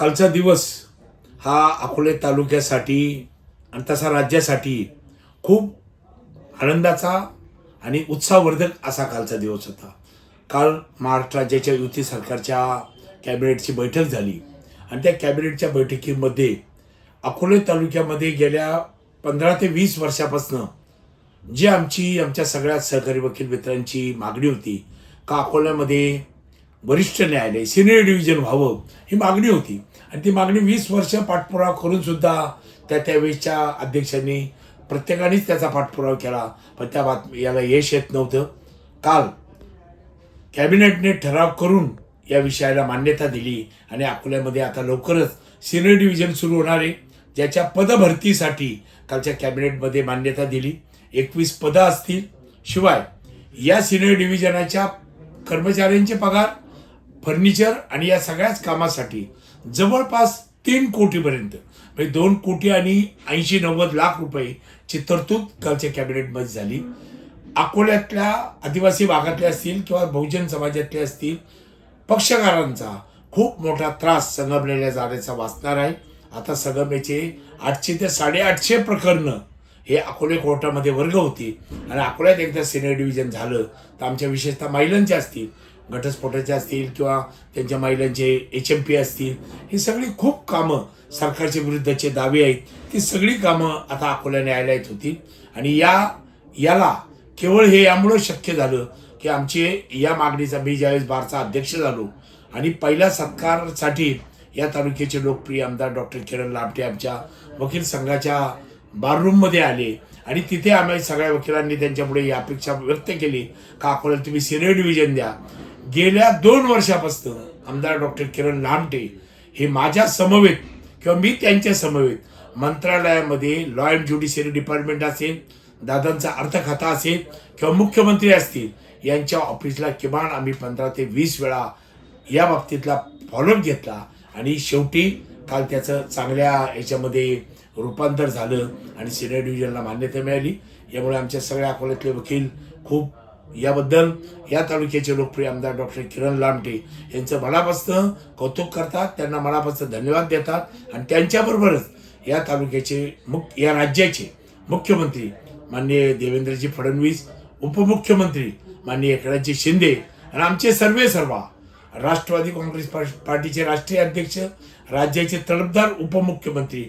कालचा दिवस हा अकोले तालुक्यासाठी आणि तसा राज्यासाठी खूप आनंदाचा आणि उत्साहवर्धक असा कालचा दिवस होता. काल महाराष्ट्र राज्याच्या युती सरकारच्या कॅबिनेटची बैठक झाली आणि त्या कॅबिनेटच्या बैठकीमध्ये अकोले तालुक्यामध्ये गेल्या पंधरा ते वीस वर्षापासनं जी आमची आमच्या सगळ्या सहकारी वकील मित्रांची मागणी होती का अकोल्यामध्ये वरिष्ठ न्यायालय सिनियर डिव्हिजन व्हावं ही मागणी होती. आणि ती मागणी वीस वर्ष पाठपुरावा करून सुद्धा त्या त्यावेळीच्या अध्यक्षांनी प्रत्येकानेच त्याचा पाठपुरावा केला. पण त्या बातमी याला यश येत नव्हतं. काल कॅबिनेटने ठराव करून या विषयाला मान्यता दिली आणि अकोल्यामध्ये आता लवकरच सिनियर डिव्हिजन सुरू होणार आहे. ज्याच्या पदभरतीसाठी कालच्या कॅबिनेटमध्ये मान्यता दिली. एकवीस पदं असतील. शिवाय या सिनियर डिव्हिजनाच्या कर्मचाऱ्यांचे पगार फर्निचर आणि या सगळ्याच कामासाठी जवळपास तीन कोटीपर्यंत. म्हणजे दोन कोटी आणि ऐंशी नव्वद लाख रुपयेची तरतूद कालच्या कॅबिनेटमध्ये झाली. अकोल्यातल्या आदिवासी भागातले असतील किंवा बहुजन समाजातले असतील पक्षकारांचा खूप मोठा त्रास संगमलेल्या जाण्याचा वाचणार आहे. आता संगमेचे आठशे ते साडेआठशे प्रकरणं हे अकोले कोर्टामध्ये वर्ग होती. आणि अकोल्यात एकदा सिनियर डिव्हिजन झालं तर आमच्या विशेषतः महिलांचे असतील. घटस्फोटाचे असतील किंवा त्यांच्या महिलांचे एच एम पी असतील ही सगळी खूप कामं सरकारच्या विरुद्धचे दावे आहेत ती सगळी कामं आता अकोला न्यायालयात होतील आणि या याला केवळ हे यामुळं शक्य झालं की आमचे या मागणीचा मी ज्यावेळेस बारचा अध्यक्ष झालो आणि पहिल्या सत्कारसाठी या तालुक्याचे लोकप्रिय आमदार डॉक्टर किरण लामटे आमच्या वकील संघाच्या बाररूममध्ये आले. आणि तिथे आम्ही सगळ्या वकिलांनी त्यांच्यापुढे ही अपेक्षा व्यक्त केली का अकोला तुम्ही सिनियर डिव्हिजन द्या. गेल्या दोन वर्षापासून आमदार डॉक्टर किरण लामटे हे माझ्या समवेत किंवा मी त्यांच्या समवेत मंत्रालयामध्ये लॉ अँड ज्युडिशियरी डिपार्टमेंट असेल दादांचा अर्थ खाता असेल किंवा मुख्यमंत्री असतील यांच्या ऑफिसला किमान आम्ही पंधरा ते वीस वेळा या बाबतीतला फॉलोअप घेतला आणि शेवटी काल त्याचं चांगल्या याच्यामध्ये रूपांतर झालं आणि सिनियर डिव्हिजनला मान्यता मिळाली. यामुळे आमच्या सगळ्या अकोल्यातले वकील खूप याबद्दल या तालुक्याचे लोकप्रिय आमदार डॉक्टर किरण लामटे यांचं मनापासून कौतुक करतात त्यांना मनापासून धन्यवाद देतात आणि त्यांच्याबरोबरच या तालुक्याचे मुख या राज्याचे मुख्यमंत्री माननीय देवेंद्रजी फडणवीस उपमुख्यमंत्री माननीय एकनाथजी शिंदे आणि आमचे सर्वे सर्वा राष्ट्रवादी काँग्रेस पार्टीचे राष्ट्रीय अध्यक्ष राज्याचे तडफदार उपमुख्यमंत्री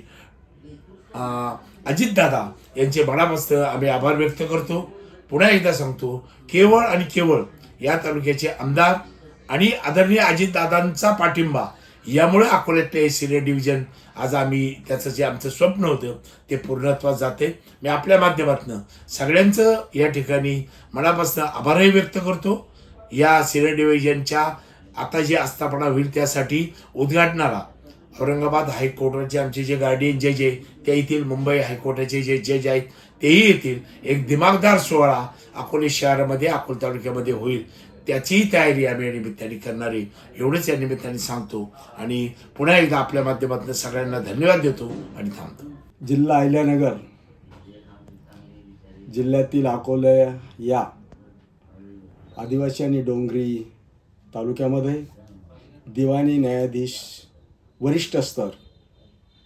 अजितदादा यांचे मनापासून आम्ही आभार व्यक्त करतो. पुन्हा एकदा सांगतो केवळ आणि केवळ या तालुक्याचे आमदार आणि आदरणीय अजितदादांचा पाठिंबा यामुळे अकोल्यातले सिनियर डिव्हिजन आज आम्ही त्याचं जे आमचं स्वप्न होतं ते पूर्णत्वात जाते. मी आपल्या माध्यमातून सगळ्यांचं या ठिकाणी मनापासून आभारही व्यक्त करतो. या सिनियर डिव्हिजनच्या आता जी आस्थापना होईल त्यासाठी उद्घाटनाला औरंगाबाद हायकोर्टाचे आमचे जे गार्डियन जज आहे ते येतील मुंबई हायकोर्टाचे जे जज आहेत तेही येतील. एक दिमागदार सोहळा अकोले शहरामध्ये अकोले तालुक्यामध्ये होईल. त्याचीही तयारी आम्ही या निमित्ताने करणार आहे. एवढंच या निमित्ताने सांगतो. आणि पुन्हा एकदा आपल्या माध्यमातून सगळ्यांना धन्यवाद देतो आणि थांबतो. जिल्हा अहिल्यानगर जिल्ह्यातील अकोले या आदिवासी आणि डोंगरी तालुक्यामध्ये दिवाणी न्यायाधीश वरिष्ठ स्तर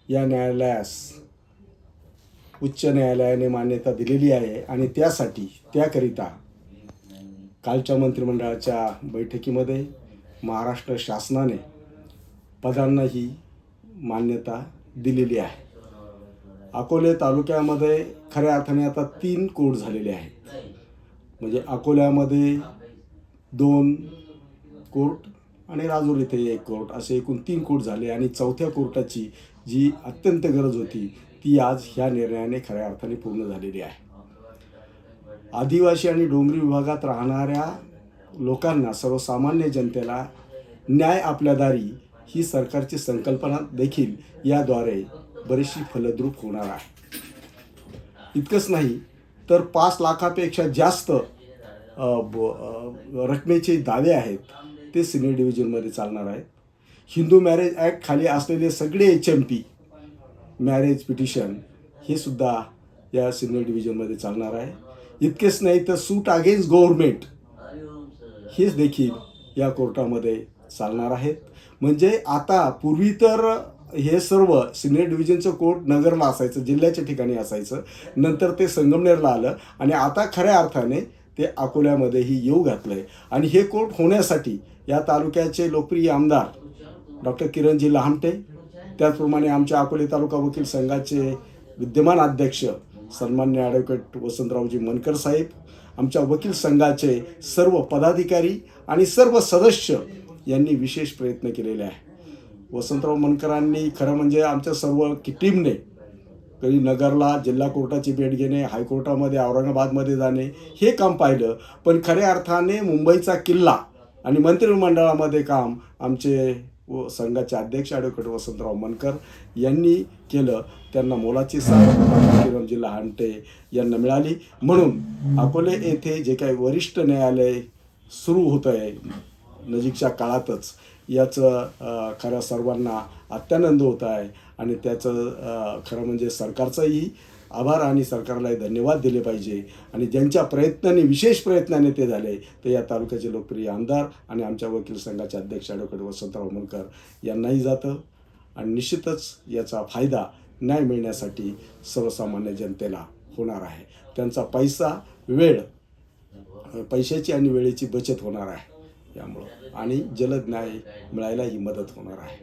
या न्यायालयास उच्च न्यायालयाने मान्यता दिलेली आहे आणि त्यासाठी त्याकरिता कालच्या मंत्रिमंडळाच्या बैठकीमध्ये महाराष्ट्र शासनाने पदांना ही मान्यता दिलेली आहे. अकोले तालुक्यामध्ये खऱ्या अर्थाने आता तीन कोर्ट झालेले आहेत. म्हणजे अकोल्यामध्ये दोन कोर्ट आणि राजूर इथे एक कोर्ट असे एकूण तीन कोर्ट झाले आणि चौथ्या कोर्टाची जी अत्यंत गरज होती ती आज ह्या निर्णयाने खऱ्या अर्थाने पूर्ण झालेली आहे. आदिवासी आणि डोंगरी विभागात राहणाऱ्या लोकांना सर्वसामान्य जनतेला न्याय आपल्या दारी ही सरकारची संकल्पना देखील याद्वारे बरीचशी फलद्रूप होणार आहे. इतकंच नाही तर पाच लाखापेक्षा जास्त ब- रकमेचे दावे आहेत. ते सिनियर डिव्हिजनमध्ये चालणार आहेत. हिंदू मॅरेज ॲक्ट खाली असलेले सगळे H M P marriage petition हे सुद्धा या सिनियर डिव्हिजनमध्ये चालणार आहे. इतकेच नाही तर सूट अगेन्स्ट गव्हर्मेंट हेच देखील या कोर्टामध्ये चालणार आहेत. म्हणजे आता पूर्वी तर हे सर्व सिनियर डिव्हिजनचं कोर्ट नगरला असायचं जिल्ह्याच्या ठिकाणी असायचं. नंतर ते संगमनेरला आलं आणि आता खऱ्या अर्थाने ते अकोल्यामध्येही येऊ घातलं आहे आणि हे कोर्ट होण्यासाठी या तालुक्याचे लोकप्रिय आमदार डॉक्टर किरणजी लहामटे त्याचप्रमाणे आमच्या अकोले तालुका वकील संघाचे विद्यमान अध्यक्ष सन्मान्य ॲडव्होकेट वसंतरावजी मनकर साहेब आमच्या वकील संघाचे सर्व पदाधिकारी आणि सर्व सदस्य यांनी विशेष प्रयत्न केलेले आहे वसंतराव मनकरांनी खरं म्हणजे आमच्या सर्व की टीमने कधी नगरला जिल्हा कोर्टाची भेट घेणे हायकोर्टामध्ये औरंगाबादमध्ये जाणे हे काम पाहिलं. पण खऱ्या अर्थाने मुंबईचा किल्ला आणि मंत्रिमंडळामध्ये काम आमचे व संघाचे अध्यक्ष ॲडव्होकेट वसंतराव मनकर यांनी केलं. त्यांना मोलाची साथ किरणजी लहानटे यांना मिळाली. म्हणून अकोले येथे जे काही वरिष्ठ न्यायालय सुरू होतं आहे नजीकच्या काळातच याचं खऱ्या सर्वांना अत्यानंद होत आहे. आणि त्याचं खरं म्हणजे सरकारचाही आभार आणि सरकारलाही धन्यवाद दिले पाहिजे. आणि ज्यांच्या प्रयत्नाने विशेष प्रयत्नाने ते झाले ते या तालुक्याचे लोकप्रिय आमदार आणि आमच्या वकील संघाचे अध्यक्ष ॲडव्होकेट वसंतराव मनकर यांनाही जातं. आणि निश्चितच याचा फायदा न्याय मिळण्यासाठी सर्वसामान्य जनतेला होणार आहे. त्यांचा पैसा वेळ पैशाची आणि वेळेची बचत होणार आहे यामुळं. आणि जलद न्याय मिळायलाही मदत होणार आहे.